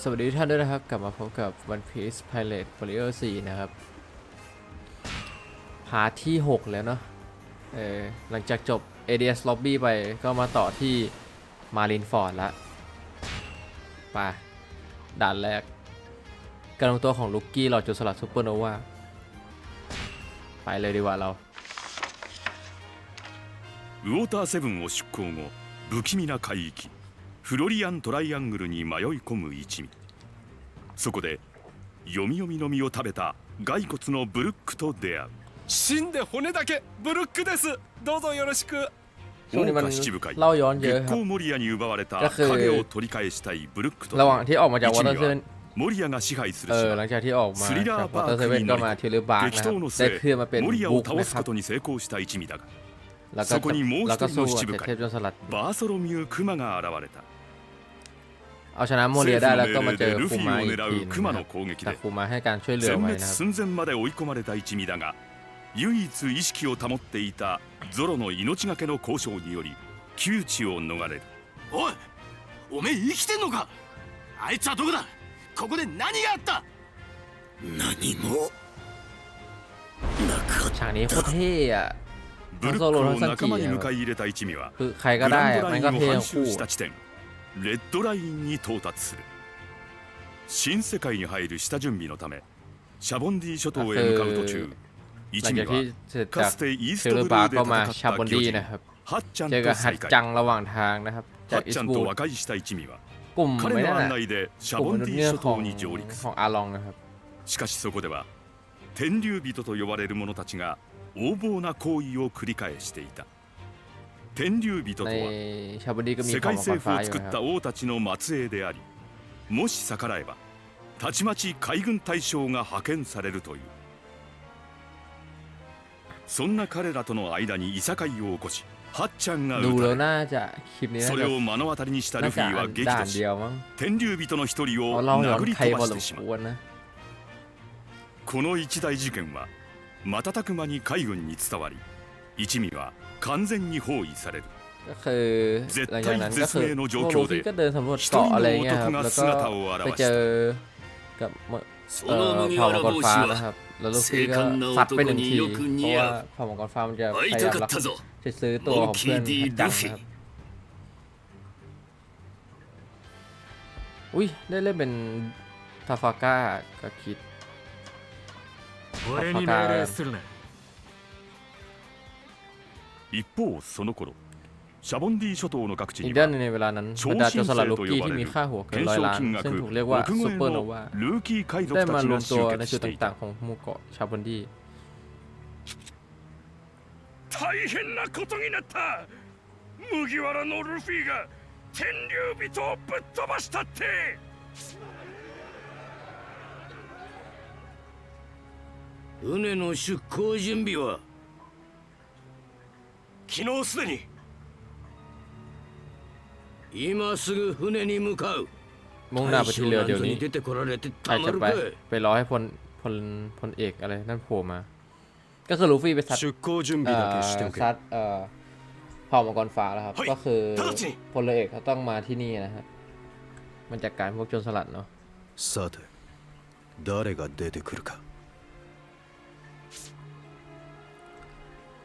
สวัสดีทุกท่านด้วยนะครับ กลับมาพบกับ One Piece Pirate Warrior 4 นะครับ พาร์ทที่ 6 แล้วเนาะเออหลังจากจบ ADS Lobby ไปก็มาต่อที่ Marineford ละไปด่านแรกกำลังตัวของลุกกี้หลอดจุดสลัดซูเปอร์โนวาไปเลยดีกว่าเรา ウォーターセブンを出港後不気味な海域 フロリアントライアングルに迷い込む一味そこで読み読みの実を食べた骸骨のブルックと出会う死んで骨だけブルックですどうぞよろしくช่วงนี้มัน 桜花七部会 เล่าย้อนเยอะ 月 ครับ 光モリアに奪われたก็คือ 影を取り返したいブルックと ระหว่างที่ออกมาจาก 一 วอเตอ 味 ร์เซเว่น はモリアが支配する เออ 島 หลังจากที่ออกมา スリ จาก ラー วอเตอ パ ร์เซ ー เว่ ク น に ก็ 乗 มา り ทิลเลอร์บาร์ 激 นะครับ 闘の ได้ 末 เคลื่อนมาเป็น モリア บุ を ก 倒 นะ す ครั こ บ とに成功した一味だが แล้วก็ そこにもう แล้วก็ 一人 สู้ の กับ 七部 เทพ 会 โจรสลัด バーソロミュー・クマが現れた เอาชนะโมเรีย 政 ได้ 府 แล้ว の ก็ 命 มา 令 เจ で อ ル คู フィ มา を อีก 狙 ที う นึ ク ง マ นะค の รับ 攻撃 แต่ で คูมาให้การช่วยเหลือ 全 ไว้ 滅 นะครับ 寸前まで追い込まれた一味だが唯一意識を保っていたゾロの命がけの交渉により窮地を逃れるおいおめえ生きてんのかあいつはどこだここで何があった何もなかっ ฉากนี้โคตรเท่อะ ブルックを仲間に迎え入れた一味はグランドラインを半周した地点レッドラインに到達する。新世界に入る下準備のためシャボンディ諸島へ向かう途中一味はかつてイーストブルーで戦った巨人ハッチャンと再会ハッチャンと和解した一味は彼の案内でシャボンディ諸島に上陸しかしそこでは天竜人と呼ばれる者たちが横暴な行為を繰り返していた。天竜人とは世界政府を作った王たちの末裔でありもし逆らえばたちまち海軍大将が派遣されるという。そんな彼らとの間にいさかいを起こしハッちゃんがそれを目の当たりにしたルフィは激怒し天竜人の一人を殴り飛ばしてしまう。この一大事件は瞬く間に海軍に伝わり一味は完全に包囲される ก็คือหลังจากนั้นก็คือพวกลูฟี่ก็เดินสำรวจ 一 เกาะ 人 อะไร の เงี้ยครับ 男が แล้วก็ 姿を ไป 現 เจ した อกับเมื่อ そ เอ่อ の麦 เผ่า わ มั ら งกร 帽子 ฟ้านะ は ครับ แล้วลูฟี่ก็ 精悍な ซัดไปหนึ่ง 男 ที によく เพ 似 ราะว่า 合う เผ่ามังกรฟ้ามันจะพ 会い ยา た ยาม か รั っ ก たぞ จะซื้อตัวของเพื่อน モンキー ฮั D ตจัง ルフ นะครับ ィ อุ้ยได้เล่นเป็นทาฟาก้าก็คิด 俺に命令するな一方その頃シャボンディ諸島の各地には超新星と呼ばれる減少金額6億超えのルーキー海賊たちが集結していた大変なことになった。麦わらのルフィが天竜人をぶっ飛ばしたって。船の出港準備は昨日すでに今すぐ船に向かう มุ่งหน้าไปที่เรือเดี๋ยวนี้ 大将なんぞに出てこられて ใคร たま จะ る ไป かい ไปรอให้พลพลพลเอกอะไรนั่นโผล่มา ก็คือลูฟี่ไปซัด 出港準 เอ่ 備だ อ けしておけ ซัดเอ่อเผ่ามังกรฟ้าแล้วครับ เฮ้ย ก็คือ 直ちに พลเอกเขาต้องมาที่นี่นะครับ มันจากการพวกโจรสลัดเนาะ さて誰が出てくるか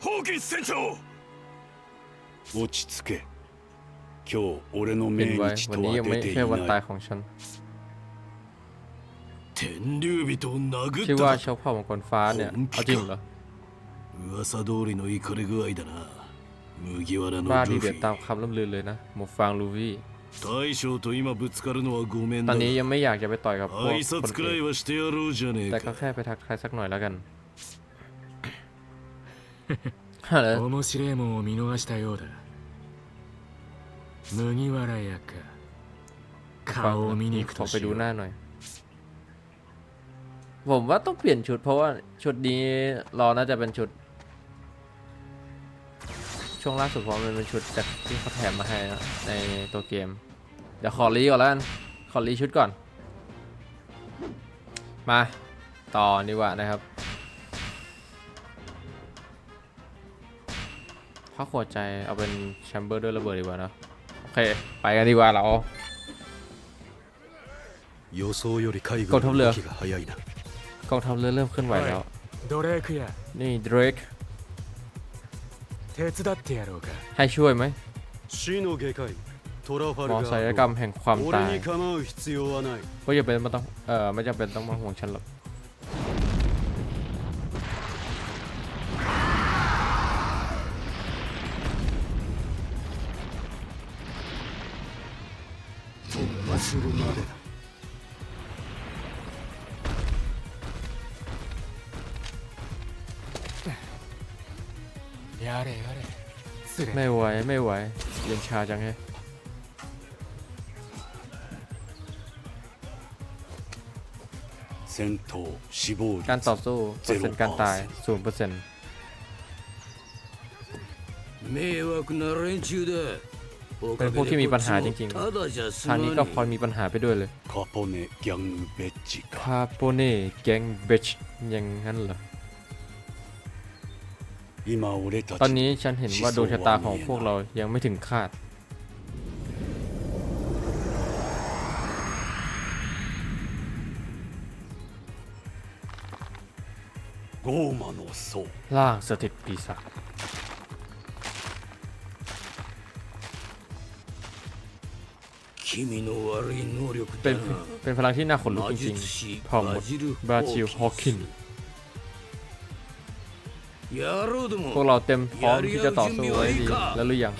ホーキンス船長落ち着け今日俺の เป็น 命 ไว้ 日 วัน と นี้ は ยังไม่ 出てい ใช่วันตาย ない ของฉัน 天竜人を殴 ชื่อ った ว่า か เชาเผ่ามังกรฟ้าเนี่ย เอาจริงเหรอ 噂通りの怒り具合だな麦わらの บ้า ル ดี フ เดือด ィ ตามคำล่ำลือเลยนะ หมูฟางลูวี่ 大将と今ぶつかるのはごめん ตอ だ นนี้ยังไม่อยากจะไปต่อยกับพวก 挨 คน 拶くら เอย ก はしてやろうじゃねえ แต่ก็ か แค่ไปทักทายสักหน่อยแล้วกัน อะไร 面白いもんを見逃したようだ麦わら屋か ฟัง 顔を見に行く ขอ と ไป し ดู よう หน้าหน่อย ผมว่าต้องเปลี่ยนชุด เพราะว่าชุดนี้รอน่าจะเป็นชุด ช่วงล่าสุดเพราะมันเป็นชุดจากที่เขาแถมมาให้นะในตัวเกม เดี๋ยวขอรีก่อนแล้วกันขอรีชุดก่อน มาต่อดีกว่านะครับ พักหัวใจเอาเป็นแชมเบอร์ด้วยระเบิดดีกว่านะโอเค ไปกันดีกว่าเรากองทัพเรือกองทัพเรือเริ่มเคลื่อนไหวแล้วนี่เดรกให้ช่วยไหมมอศัลยกรรมแห่งความตายก็อย่าเป็นมาต้องเออไม่จำเป็นต้องมาห่วงฉันหรอก するまでだやれやれ失礼 ไม่ไหวไม่ไหวเย็นชาจังแฮะ 戦闘死亡率 การต่อสู้เปอร์เซ็นต์การตายศูนย์เปอร์เซ็นต์ 迷惑な連中だお เป็นพวกที่มีปัญหาจริงๆ ทางนี้ก็พลอยมีปัญหาไปด้วยเลยคาโปเน่แกงเบจิคาโปเน่แกงเบชอย่างนั้นเหรอตอนนี้ฉันเห็นว่าดวงชะตาของพวกเรายังไม่ถึงคาด ล่างสถิตปีศาจ เป็ だ น な เป็นพลังที่น่าขนลุก 魔 จริง 術師 ๆพอหม バ ด ジル・ บราจิลฮอว์คิน 野郎ど พวก も เราเต็มพร้อมที่จะต่อสู้ไว้ดีแล้วหรือยัง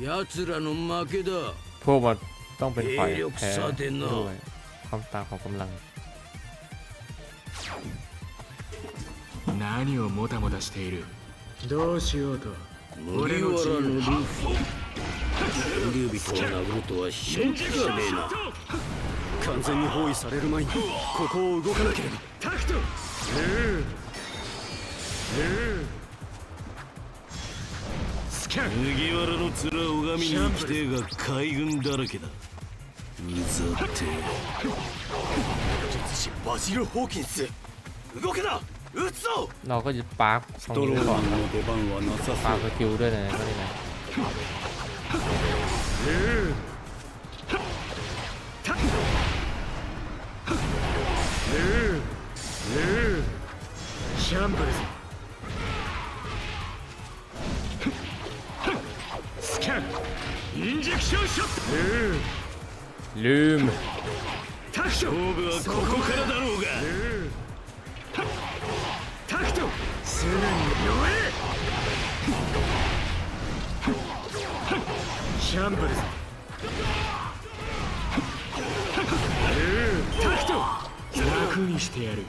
奴らの負けだ พวกมันต้องเป็นฝ่าย 兵力 แพ้ 差でな ด้วยความต่างของกำลัง 何をもたもたしているどうしようと麦わらのルフィ 天竜人を殴るとは正気がねえな完全に包囲される前にここを動かなければスキャン麦わらの面を拝みに行きてえが海軍だらけだうざって術師バジル・ホーキンス動けな撃つぞ เราก็จะปาร์คต ス รง トロ นี้ ー ไว้ マ ก่อน ンの出番はなさ ปา そ ร์ う คสกิลด้วยนะก็นี่นะ シャンブルズスキャンインジェクションショットタクト勝負はここからだろうが。タクト。すぐに弱えシャンブルズタクト楽にしてやる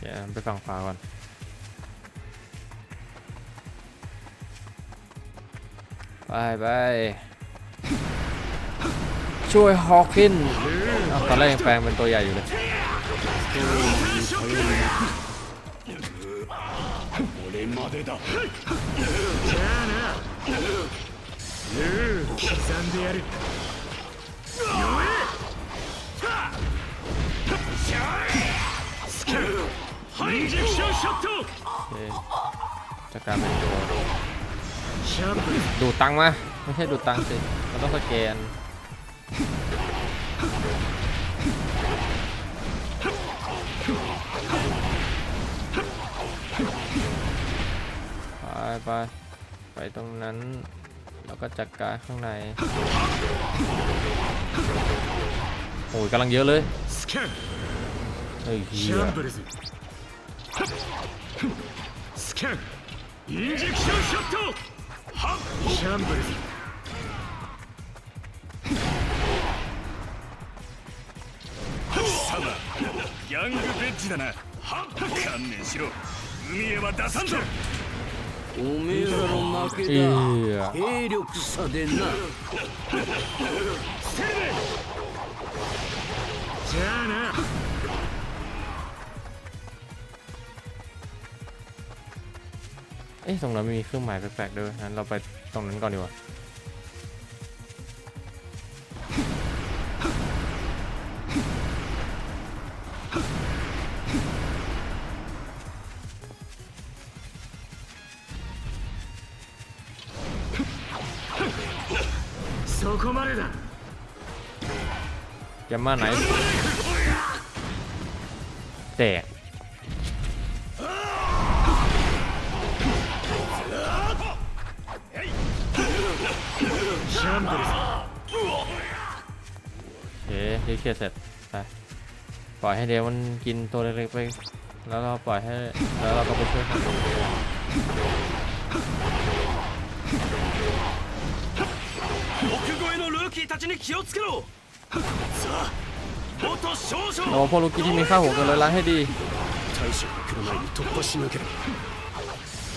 เดี๋ยวไปฝั่งขวาก่อน ไปไปช่วยฮอว์คินอ้าวตอนแรกยังแปลงเป็นตัวใหญ่อยู่เลย 俺 までだじゃあな刻んでやるスキャンインジェクションショット โอเคจัดการเป็นตัว シャンブルズ ดูดตังค์มาไม่ใช่ดูดตังค์สิมันต้องสแกน ไปไปไปตรงนั้น แล้วก็จัดการข้างใน โอ้ยกำลังเยอะเลย スキャン เฮ้ยเฮี シ ย ャンブルズスキャンインジェクションショットシャンブルズギャングベッジだな観念しろ海へは出さんぞ おめえらの負けいだや兵力差でなじゃあな เอ๊ะตรงนั้นไม่มีเครื่องหมายแปลกๆด้วยงั้นเราไปตรงนั้นก่อนดีกว่า แกมมาไหนแตก シャンブルズ โอเครีเคลียร์เสร็จไปปล่อยให้เดวมันกินตัวเล็กๆไป แล้วเราปล่อยให้แล้วเราก็ไปช่วยมัน 奥越えのルーキーたちに気をつけろさあ元少 โอ้ 将 พวกลูกกี้ที่มีค่าหัวเกินร้อยล้านให้ดี 大将が来る前に突破しなければ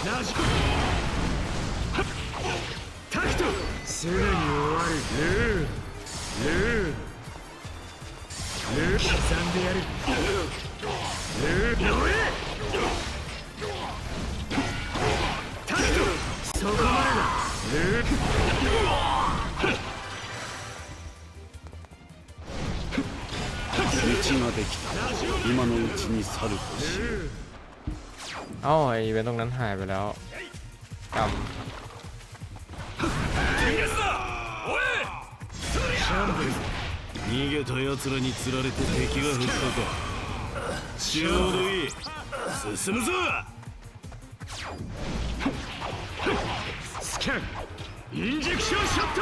ラジコタクトすぐに終わるルールールー刻んでやるルー乗れタクトそこまでだルー できた今のうちに去るとしよう เอ้าไออีเวนต์ตรงนั้นหายไปแล้วกำ シャンブルズ逃げた奴らに釣られて敵が減ったかちょうどいい進むぞスキャンインジェクションショット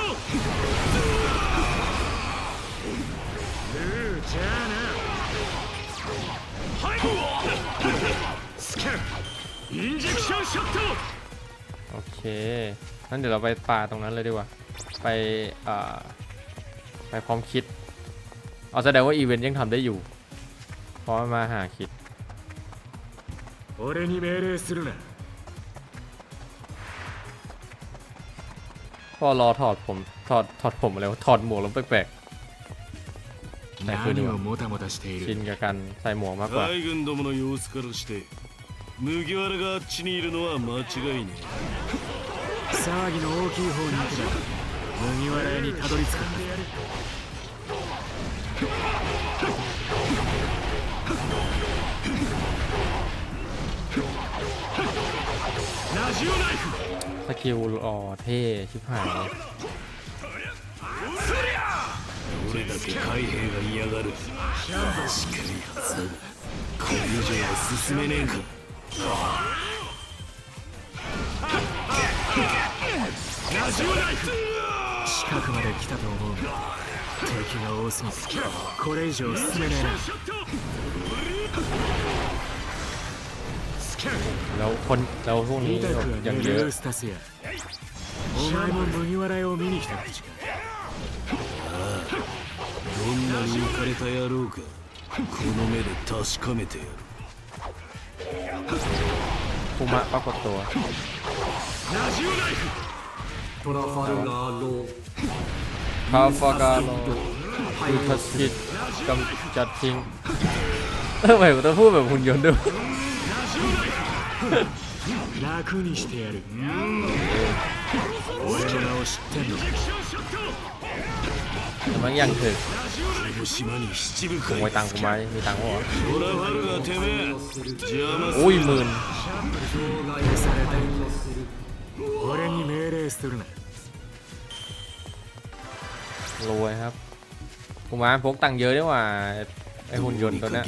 ルーじゃあな โอเคงั้นเดี๋ยวเราไปป่าตรงนั้นเลยดีกว่า ไปอ่าไปพร้อมคิดเอาแสดงว่าอีเวนต์ยังทำได้อยู่ เพราะมันมาหาคิด 俺に命令するな พอรอถอดผมถอดถอดผมอะไรวะถอดหมวกแล้วแปลกๆแต่คือดีก 何 ว่า をもたもたしてい ชิน る กับการใส่หมวกมากกว่า 麦わらがあっちにいるのは間違いね騒ぎの大きい方に行けば麦わら屋にたどり着くはずラジオナイフ สกิลอ๋อเท่ชิบหายเลย どれだけ海兵が嫌がるしかりそうだこれ以上は進めねえかラジオナイフ 近くまで来たと思うが敵が多すぎてこれ以上進めねえなスキャン แล้วคนแล้วพวกนี้ 見たくは ยัง ね เย ル อะ ースタスやお前も麦わら屋を見に来た口かどんなに浮かれた野郎かこの目で確かめてやる คุมะปรากฏตัว ラジオナイフ คาฟากาโลคือทัศกิจกำจัดทิ้งเออทำไมผมต้องพูดแบบหุ่นยนต์ด้วย 楽にしてやる俺の名を知ってんのか แต่มันยังถึก この島に七部 ขโ มวยตังค์กูไหมมีตังค์ว่ะโอ้ยหมื่นรวยครับกูมาพกตังค์เยอะด้วยว่าไอหุ่นยนต์ตัวนี้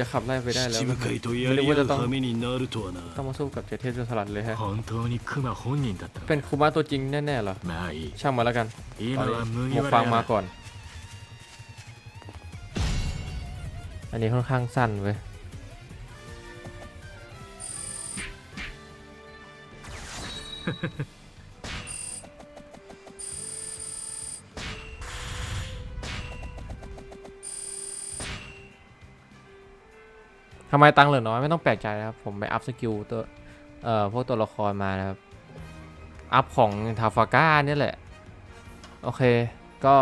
จะขับไล่ไปได้แล้วไม่ได้ว่าจะต้องต้องมาสู้กับเจเทสสลัดเลยฮะเป็นคุมาตัวจริงแน่ๆหรอช่างมาแล้วกันตอนหมวฟังมาก่อน อันนี้ค่อนข้างสั้นเว้ยทำไมตังเหลือน้อยไม่ต้องแปลกใจนะครับ ผมไปอัพสกิลตัวเอ่อพวกตัวละครมานะครับ อัพของทาฟาก้าเนี่ยแหละ โอเค ก็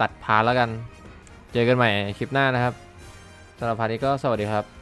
ตัดพาร์แล้วกัน เจอกันใหม่คลิปหน้านะครับ สำหรับพาร์ทนี้ก็สวัสดีครับ